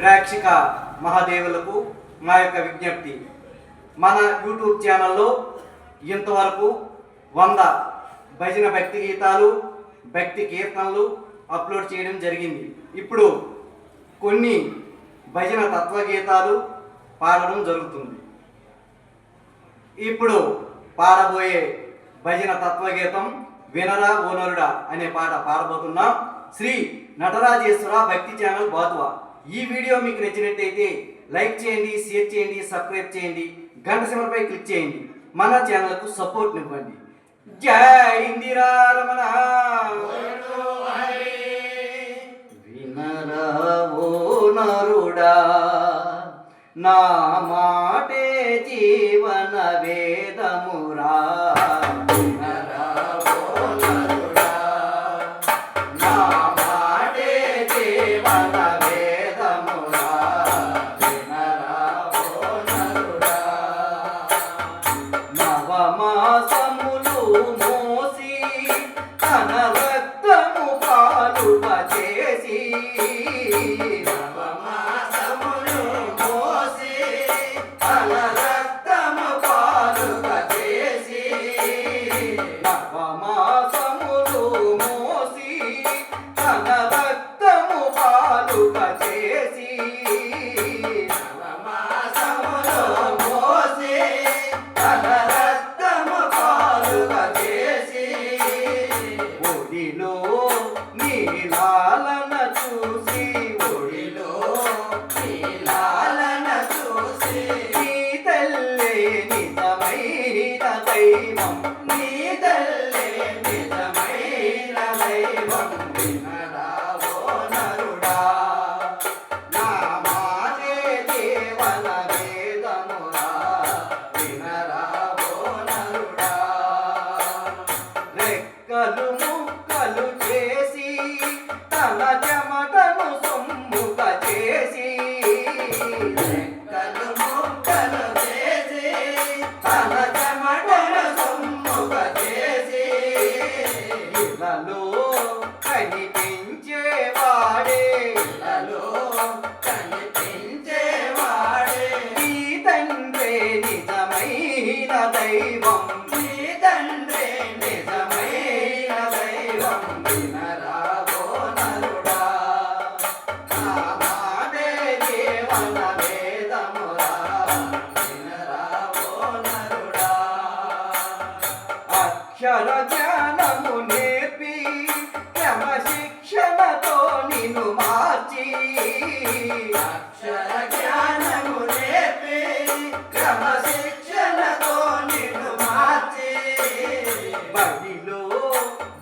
ప్రేక్షక మహాదేవులకు మా యొక్క విజ్ఞప్తి. మన యూట్యూబ్ ఛానల్లో ఇంతవరకు వంద భజన భక్తి గీతాలు భక్తి కీర్తనలు అప్లోడ్ చేయడం జరిగింది. ఇప్పుడు కొన్ని భజన తత్వగీతాలు పాడడం జరుగుతుంది. ఇప్పుడు పాడబోయే భజన తత్వగీతం వినరా ఓనరుడా అనే పాట పాడబోతున్నాం. శ్రీ నటరాజేశ్వర భక్తి ఛానల్ బాతువా. ఈ వీడియో మీకు నచ్చినట్టయితే లైక్ చేయండి షేర్ చేయండి సబ్స్క్రైబ్ చేయండి గంట సింబల్పై క్లిక్ చేయండి. మన ఛానల్కు సపోర్ట్ ఇవ్వండి. జై ఇందిరా రమణ. వినరా నరుడా నా మాటే జీవన వేదమురా. జ్ఞానము నేర్పి క్రమశిక్షణతో నిన్ను మార్చి. అక్షర జ్ఞానము నేర్పి క్రమశిక్షణతో నిన్ను మార్చి. బడిలో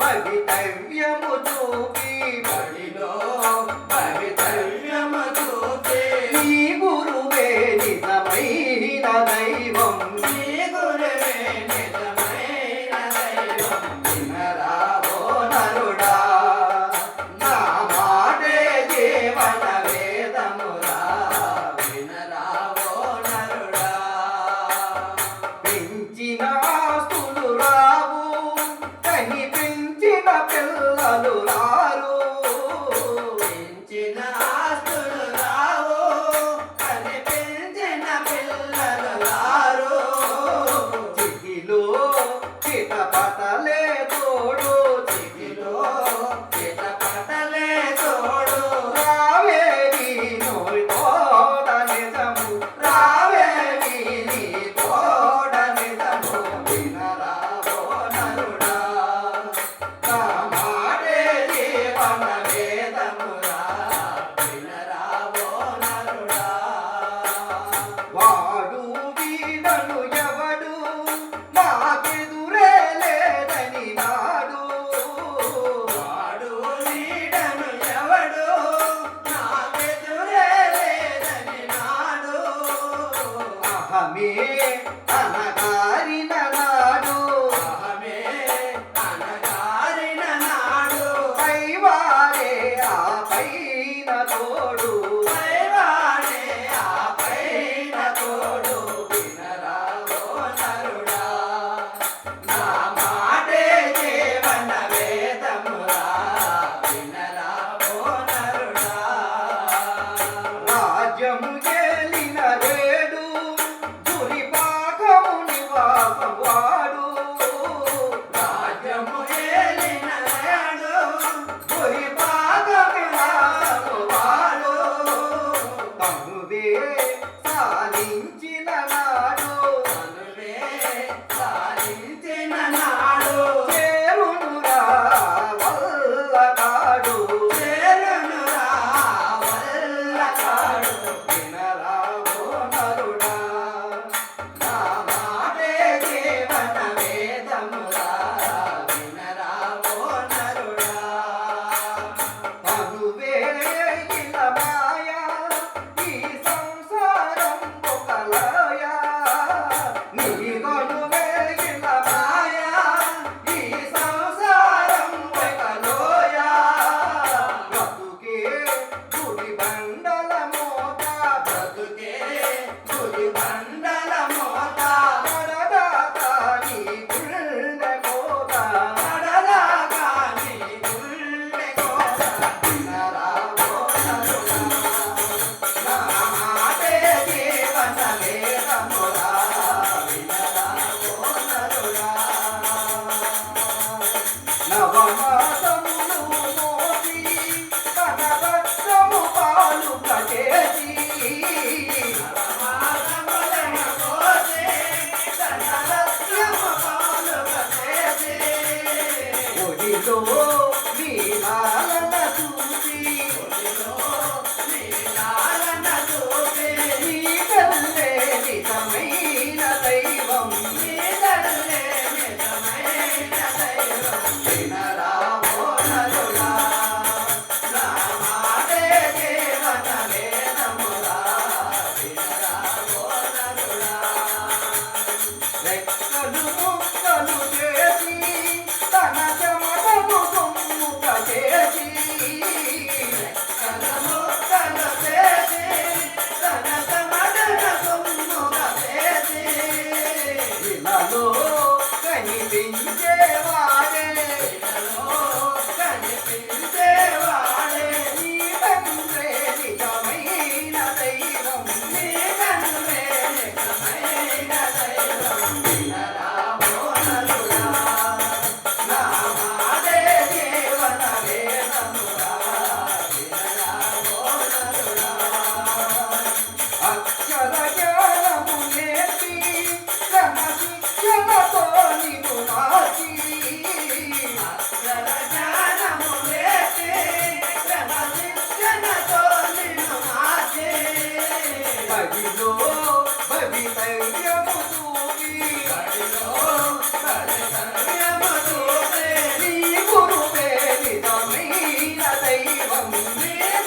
భవితవ్యము చూపి 지나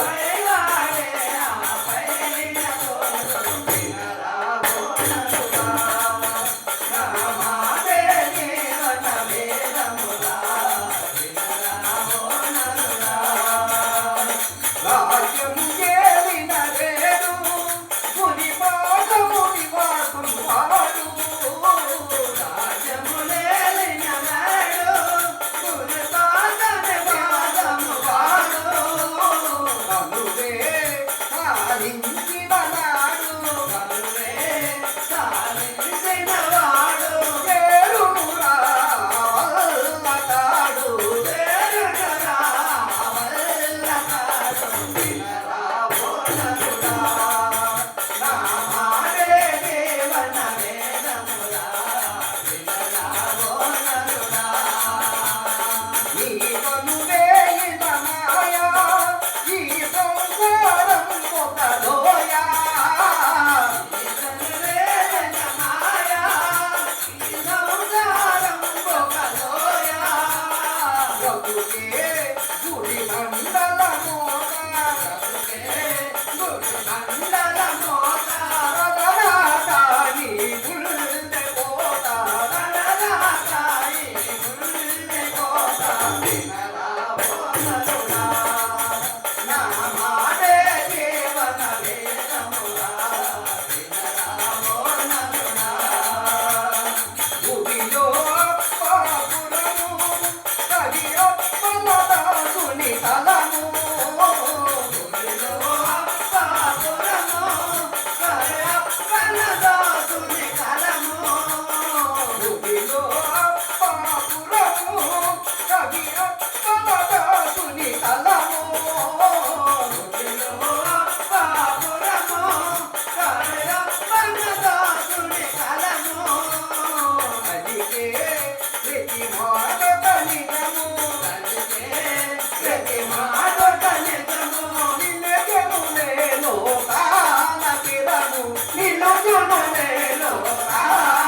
Bye. জগতে গুড়ি ভান্ডালা Ah!